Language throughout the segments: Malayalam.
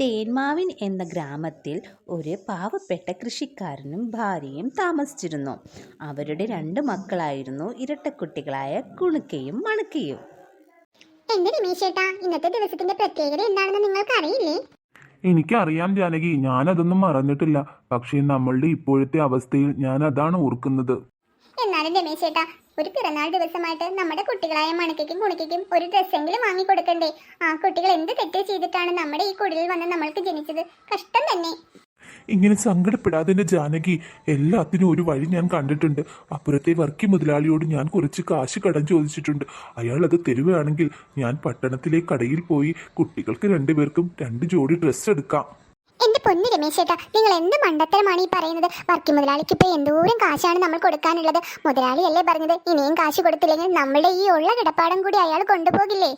തേന്മാവിൻ എന്ന ഗ്രാമത്തിൽ ഒരു പാവപ്പെട്ട കൃഷിക്കാരനും ഭാര്യയും താമസിച്ചിരുന്നു. അവരുടെ രണ്ട് മക്കളായിരുന്നു ഇരട്ടക്കുട്ടികളായ കുണുക്കയും മണുക്കയും. എന്റെ രമേശേട്ടാ ഇന്നത്തെ ദിവസത്തിന്റെ പ്രത്യേകത എന്താണെന്ന് നിങ്ങൾക്ക് അറിയില്ലേ? എനിക്കറിയാം ജാനകി ഞാനതൊന്നും മറന്നിട്ടില്ല. പക്ഷേ നമ്മളുടെ ഇപ്പോഴത്തെ അവസ്ഥയിൽ ഞാൻ അതാണ് ഓർക്കുന്നത്. എന്നാലും രമേശേട്ടാ ഒരു പിറന്നാൾ ദിവസമായിട്ട് നമ്മുടെ കുട്ടികളായ മണക്കയ്ക്കും കുണിക്കും ഒരു ഡ്രസ്സെങ്കിലും വാങ്ങി കൊടുക്കണ്ടേ? ആ കുട്ടികൾ എന്ത് തെറ്റ് ചെയ്തിട്ടാണ് നമ്മുടെ ഈ കുടിലിൽ വന്ന് നമ്മൾക്ക് ജനിച്ചത്? കഷ്ടം തന്നെ. ഇങ്ങനെ സങ്കടപ്പെടാതെ എന്റെ ജാനകി എല്ലാത്തിനും ഒരു വഴി ഞാൻ കണ്ടിട്ടുണ്ട്. അപ്പുറത്തെ വർക്കി മുതലാളിയോട് ഞാൻ കുറച്ച് കാശ് കടം ചോദിച്ചിട്ടുണ്ട്. അയാൾ അത് തരുവാണെങ്കിൽ ഞാൻ പട്ടണത്തിലെ കടയിൽ പോയി കുട്ടികൾക്ക് രണ്ടുപേർക്കും രണ്ട് ജോഡി ഡ്രസ്സ് എടുക്കാം. എന്റെ പൊന്നു രമേശേട്ടാ നിങ്ങൾ എന്ത് മണ്ടത്തരമാണ് ഈ പറയുന്നത്? വർക്കി മുതലാളിക്ക് ഇപ്പൊ എന്തോരം കാശാണ് നമ്മൾ കൊടുക്കാനുള്ളത്. മുതലാളി അല്ലേ പറഞ്ഞത് ഇനിയും കാശ് കൊടുത്തില്ലെങ്കിൽ നമ്മുടെ ഈ ഉള്ള കിടപ്പാടം കൂടി അയാൾ കൊണ്ടുപോകില്ലേ?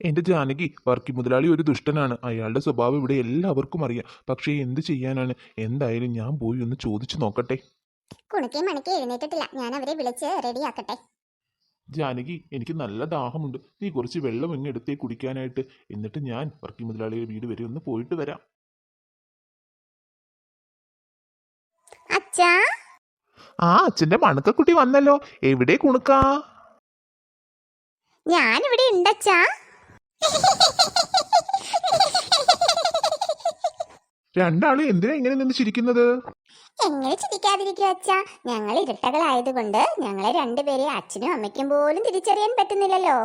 എന്റെ ജാനകി വർക്കി മുതലാളി ഒരു ദുഷ്ടനാണ്. അയാളുടെ സ്വഭാവം ഇവിടെ എല്ലാവർക്കും അറിയാം. പക്ഷേ എന്ത് ചെയ്യാനാണ്? എന്തായാലും ഞാൻ പോയി ഒന്ന് ചോദിച്ചു നോക്കട്ടെ. എഴുന്നേറ്റിട്ടില്ല. ഞാൻ അവരെ വിളിച്ച് റെഡിയാക്കട്ടെ. ജാനകി എനിക്ക് നല്ല ദാഹമുണ്ട്. നീ കുറച്ച് വെള്ളം ഇങ്ങ് എടുത്തേ കുടിക്കാനായിട്ട്. എന്നിട്ട് ഞാൻ വർക്കി മുതലാളിയുടെ വീട് വരെ ഒന്ന് പോയിട്ട് വരാം. അച്ഛാ? ആ അച്ഛന്റെ മണക്കക്കുട്ടി വന്നല്ലോ. എവിടെ കുണുക്കാ? ഞാനിവിടെ ഉണ്ടച്ചാ രണ്ടാളും എന്തിനാ ഇങ്ങനെ നിന്ന് ചിരിക്കുന്നത്? എങ്ങനെ ചിരിക്കാതിരിക്കും അച്ഛാ? ഞങ്ങൾ ഇരട്ടകളായതുകൊണ്ട് ഞങ്ങളെ രണ്ടുപേരെ അച്ഛനും അമ്മയ്ക്കും പോലും തിരിച്ചറിയാൻ പറ്റുന്നില്ലല്ലോ.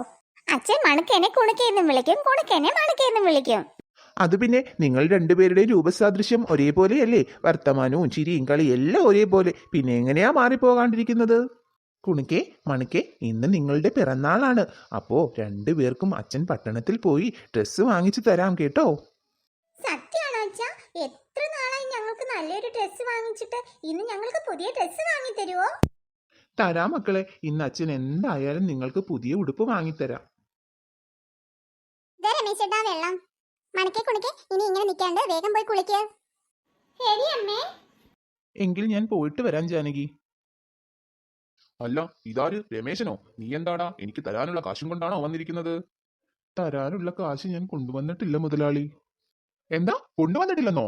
അച്ഛൻ മണക്കേനെ കുണക്കേന്നും വിളിക്കും കുണക്കേനെ മണക്കേന്നും വിളിക്കും. അത് പിന്നെ നിങ്ങൾ രണ്ടുപേരുടെയും രൂപസാദൃശ്യം ഒരേപോലെയല്ലേ? വർത്തമാനവും ചിരിയും കളി എല്ലാം ഒരേപോലെ. പിന്നെ എങ്ങനെയാ മാറിപ്പോകാണ്ടിരിക്കുന്നത്? കുണുക്കെ മണുക്കെ ഇന്ന് നിങ്ങളുടെ പിറന്നാളാണ്. അപ്പോ രണ്ടുപേർക്കും അച്ഛൻ പട്ടണത്തിൽ പോയി ഡ്രസ്സ് വാങ്ങിച്ചു തരാം കേട്ടോ. സത്യമാണോ അച്ഛാ? എത്ര നാളായി ഞങ്ങൾക്ക് നല്ലൊരു ഡ്രസ്സ് വാങ്ങിച്ചിട്ട് ഇന്ന് ഞങ്ങൾക്ക് പുതിയ ഡ്രസ്സ് വാങ്ങി തരുമോ തരാം മക്കളെ ഇന്ന് അച്ഛൻ എന്തായാലും നിങ്ങൾക്ക് പുതിയ ഉടുപ്പ് വാങ്ങിത്തരാം വെള്ളം. മണക്കെ കുണക്കെ ഇനി ഇങ്ങനെ നിൽക്കാണ്ട് വേഗം പോയി കുളിക്കുക ശരി അമ്മേ. എങ്കിൽ ഞാൻ പോയിട്ട് വരാം ജാനകി. അല്ല ഇതാര്? രമേശനോ? നീ എന്താടാ? എനിക്ക് തരാനുള്ള കാശും കൊണ്ടാണോ വന്നിരിക്കുന്നത്? തരാനുള്ള കാശ് ഞാൻ കൊണ്ടുവന്നിട്ടില്ല മുതലാളി. എന്താ? കൊണ്ടുവന്നിട്ടില്ലെന്നോ?